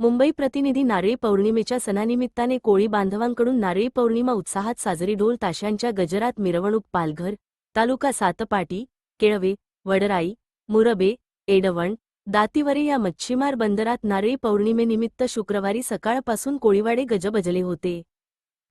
मुंबई प्रतिनिधी नारळी पौर्णिमेच्या सणानिमित्ताने कोळी बांधवांकडून नारळी पौर्णिमा उत्साहात साजरी ढोल ताशांच्या गजरात मिरवणूक पालघर तालुका सातपाटी केळवे वडराई मुरबे एडवण दातिवरे या मच्छीमार बंदरात नारळी पौर्णिमेनिमित्त शुक्रवारी सकाळपासून कोळीवाडे गजबजले होते.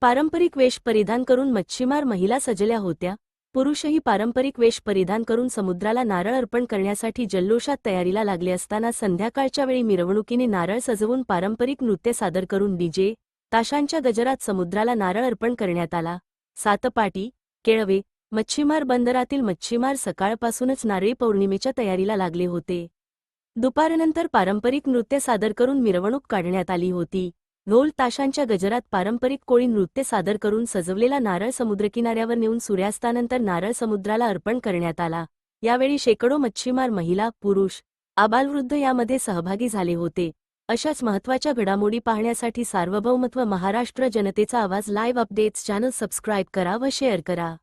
पारंपरिक वेश परिधान करून मच्छीमार महिला सजल्या होत्या. पुरुषही पारंपरिक वेश परिधान करून समुद्राला नारळ अर्पण करण्यासाठी जल्लोषात तयारीला लागले असताना संध्याकाळच्या वेळी मिरवणुकीने नारळ सजवून पारंपरिक नृत्य सादर करून डीजे ताशांच्या गजरात समुद्राला नारळ अर्पण करण्यात आला. सातपाटी केळवे मच्छीमार बंदरातील मच्छीमार सकाळपासूनच नारळी पौर्णिमेच्या तयारीला लागले होते. दुपारनंतर पारंपरिक नृत्य सादर करून मिरवणूक काढण्यात आली होती. ढोल ताशांच्या गजरात पारंपरिक कोळी नृत्य सादर करून सजवलेला नारळ समुद्रकिनाऱ्यावर नेऊन सूर्यास्तानंतर नारळ समुद्राला अर्पण करण्यात आला. यावेळी शेकडो मच्छीमार महिला पुरुष आबालवृद्ध यामध्ये सहभागी झाले होते. अशाच महत्त्वाच्या घडामोडी पाहण्यासाठी सार्वभौमत्व महाराष्ट्र जनतेचा आवाज लाईव्ह अपडेट्स चॅनल सबस्क्राईब करा व शेअर करा.